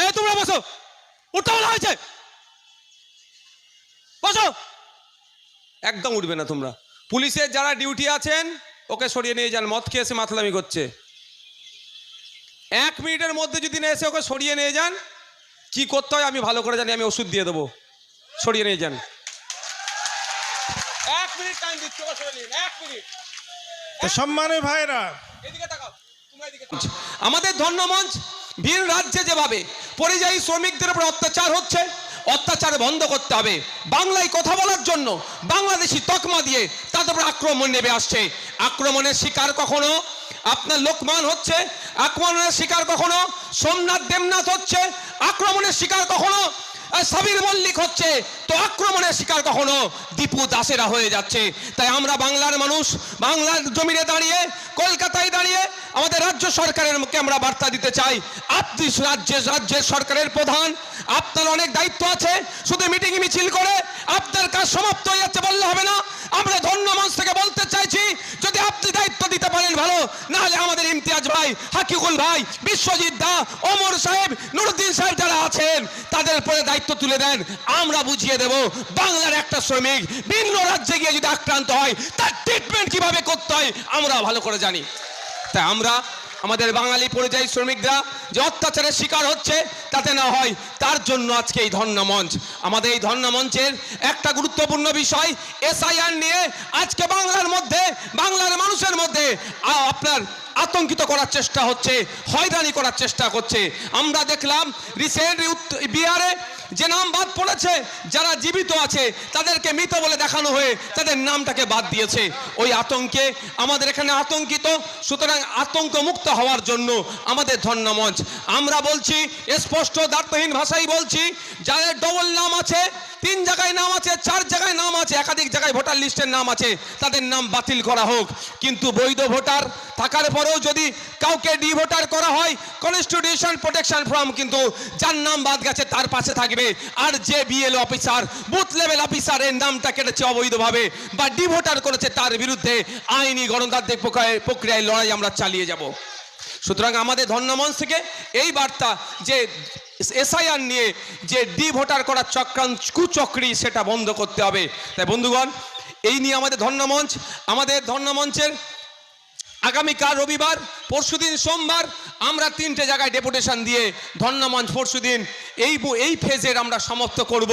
এই তোমরা বসো। উঠতে বলা হয়েছে। বসো। একদম উঠবে না তোমরা। পুলিশের যারা ডিউটি আছেন ওকে সরিয়ে নিয়ে যান। মদ খেয়ে এসে মাতলামি করছে। এক মিনিটের মধ্যে যদি না এসে ওকে সরিয়ে নিয়ে যান কি করতে হয় আমি ভালো করে জানি আমি ওষুধ দিয়ে দেবো। সরিয়ে নিয়ে যান। এক মিনিট টাইম দিচ্ছি এক মিনিট। সম্মানের ভাইরা। এদিকে তাকাও, তোমরা আমাদের ধন্যমঞ্চ ভিন রাজ্যে যেভাবে পরিযায়ী শ্রমিকদের উপর অত্যাচার হচ্ছে, অত্যাচার বন্ধ করতে হবে। বাংলায় কথা বলার জন্য বাংলাদেশি তকমা দিয়ে তাদের উপর আক্রমণ নেমে আসছে। আক্রমণের শিকার কখনো? আপনার লোকমান হচ্ছে, আক্রমণের শিকার কখনো? সোমনাথ দেবনাথ হচ্ছে, আক্রমণের শিকার কখনো? সাবির মল্লিক হচ্ছে তো আক্রমণের শিকার কখনো দীপু দাসেরা হয়ে যাচ্ছে। তাই আমরা বাংলার মানুষ, বাংলার জমিনে দাঁড়িয়ে, কলকাতায় দাঁড়িয়ে আমাদের রাজ্য সরকারের মুখে আমরা বার্তা দিতে চাই। আপনি রাজ্যের রাজ্যের সরকারের প্রধান, আপনার অনেক দায়িত্ব আছে, শুধু মিটিং মিছিল করে আপনার কাজ সমাপ্ত হয়ে যাচ্ছে বললে হবে না। আমরা ধন্য মঞ্চ থেকে বলতে চাইছি, যদি আপনি দায়িত্ব দিতে পারেন ভালো না হলে আমাদের ইমতিয়াজ ভাই হাকিকুল ভাই, বিশ্বজিৎ দা অমর সাহেব, নুরুদ্দিন সাহেব তাদের পরে দায়িত্ব তুলে দেন, আমরা বুঝিয়ে দেব বাংলার একটা শ্রমিক ভিন্ন রাজ্যে গিয়ে যদি আক্রান্ত হয়, তার ট্রিটমেন্ট কীভাবে করতে হয়, আমরা ভালো করে জানি। তাই আমরা, আমাদের বাঙালি পরিযায়ী শ্রমিকরা যে অত্যাচারের শিকার হচ্ছে, তাতে না হয়, তার জন্য আজকে এই ধর্ণা মঞ্চ আমাদের এই ধর্ণা মঞ্চের একটা গুরুত্বপূর্ণ বিষয় এসআইআর নিয়ে আজকে বাংলার মধ্যে, বাংলার মানুষের মধ্যে আপনার আতঙ্কিত করার চেষ্টা হচ্ছে, হয়রানি করার চেষ্টা করছে। আমরা দেখলাম রিসেন্ট বিহারে যে নাম বাদ পড়েছে, যারা জীবিত আছে, তাদেরকে মৃত বলে দেখানো হয়ে তাদের নামটাকে বাদ দিয়েছে। ওই আতঙ্কে আমাদের এখানে আতঙ্কিত, সুতরাং আতঙ্ক মুক্ত হওয়ার জন্য আমাদের ধন্যমঞ্চ। আমরা বলছি, স্পষ্ট দার্থহীন ভাষাই বলছি, যাদের ডবল নাম আছে, তিন জায়গায় নাম আছে, চার জায়গায় নাম আছে, একাধিক জায়গায় ভোটার লিস্টের নাম আছে, তাদের নাম বাতিল করা হোক। কিন্তু বৈধ ভোটার থাকার পরেও যদি কাউকে ডিভোটার করা হয় কনস্টিটিউশন প্রোটেকশন ফর্ম কিন্তু যার নাম বাদ গেছে, তার পাশে থাকবে আর যে বিএল অফিসার বুথ লেভেল অফিসারের নামটা কেটেছে অবৈধভাবে বা ডিভোটার করেছে তার বিরুদ্ধে আইনি গণতান্ত্রিক প্রক্রিয়ায় লড়াই আমরা চালিয়ে যাব। সুতরাং আমাদের ধন্যমঞ্চ থেকে এই বার্তা যে এসআইআর নিয়ে যে ডি ভোটার করার চক্রান্ত কুচক্রি, সেটা বন্ধ করতে হবে। তাই বন্ধুগণ, এই নিয়ে আমাদের ধন্যমঞ্চ। আমাদের ধন্যমঞ্চের আগামীকাল রবিবার, পরশুদিন সোমবার, আমরা তিনটে জায়গায় ডেপুটেশন দিয়ে ধন্যমঞ্চ পরশুদিন এই এই ফেজের আমরা সমাপ্ত করব।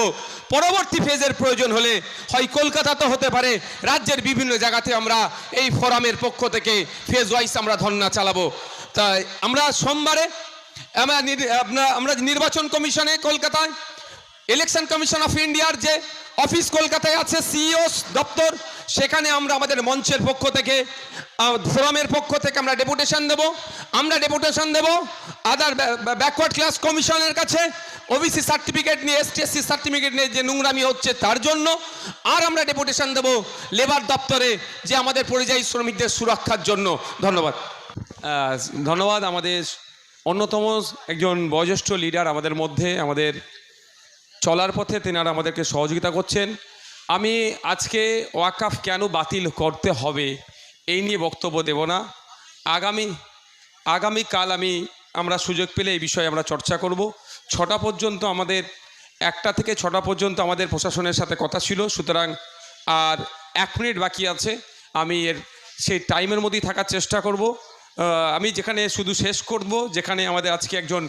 পরবর্তী ফেজের প্রয়োজন হলে, হয় কলকাতা তো হতে পারে, রাজ্যের বিভিন্ন জায়গাতে আমরা এই ফোরামের পক্ষ থেকে ফেজ ওয়াইজ আমরা ধর্না চালাবো। তাই আমরা সোমবারে, আমরা আমরা নির্বাচন কমিশনে কলকাতায় ইলেকশন কমিশন অফ ইন্ডিয়ার যে অফিস কলকাতায় আছে সিইও দপ্তর, সেখানে আমরা আমাদের মঞ্চের পক্ষ থেকে ফোরামের পক্ষ থেকে আমরা ডেপুটেশন দেব। আমরা ডেপুটেশন দেব আদার ব্যাকওয়ার্ড ক্লাস কমিশনের কাছে ওবিসি সার্টিফিকেট নিয়ে এসটিএসসি সার্টিফিকেট নিয়ে যে নোংরামি হচ্ছে তার জন্য, আর আমরা ডেপুটেশন দেব লেবার দপ্তরে যে আমাদের পরিযায়ী শ্রমিকদের সুরক্ষার জন্য। ধন্যবাদ। ধন্যবাদ আমাদের অন্যতম একজন বয়োজ্যেষ্ঠ লিডার আমাদের মধ্যে, আমাদের চলার পথে তেনারা আমাদেরকে সহযোগিতা করছেন। আমি আজকে ওয়াকাফ কেন বাতিল করতে হবে এই নিয়ে বক্তব্য দেব না। আগামী, আগামীকাল আমি, আমরা সুযোগ পেলে এই বিষয়ে আমরা চর্চা করব। ছটা পর্যন্ত আমাদের, একটা থেকে ছটা পর্যন্ত আমাদের প্রশাসনের সাথে কথা ছিল, সুতরাং আর এক মিনিট বাকি আছে, আমি এর, সেই টাইমের মধ্যেই থাকার চেষ্টা করব। আমি যেখানে শুধু শেষ করব, যেখানে আমাদের আজকে একজন